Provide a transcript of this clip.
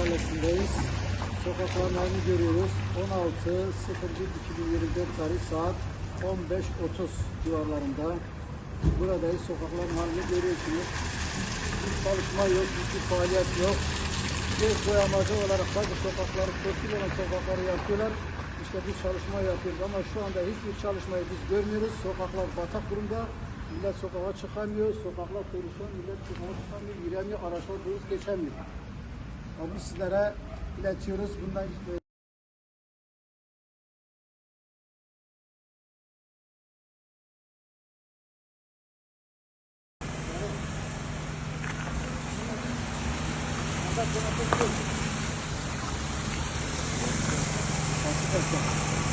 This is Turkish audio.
Mahallesi'ndeyiz. Sokakların halini görüyoruz. 16.01.2024 tarih saat 15.30 civarlarında. Buradayız. Sokakların halini görüyorsunuz. Bir çalışma yok, hiçbir faaliyet yok. Göz boyamacı olarak bazı sokakları, kötü sokakları yapıyorlar. İşte bir çalışma yapıyoruz ama şu anda hiçbir çalışmayı biz görmüyoruz. Sokaklar batak durumda. Millet sokağa çıkamıyor, sokaklar perişan, millet sokağa çıkamıyor, giremiyor, araçlar dolup geçemiyor. Biz sizlere iletiyoruz. Bundan e, Arkadaşlar,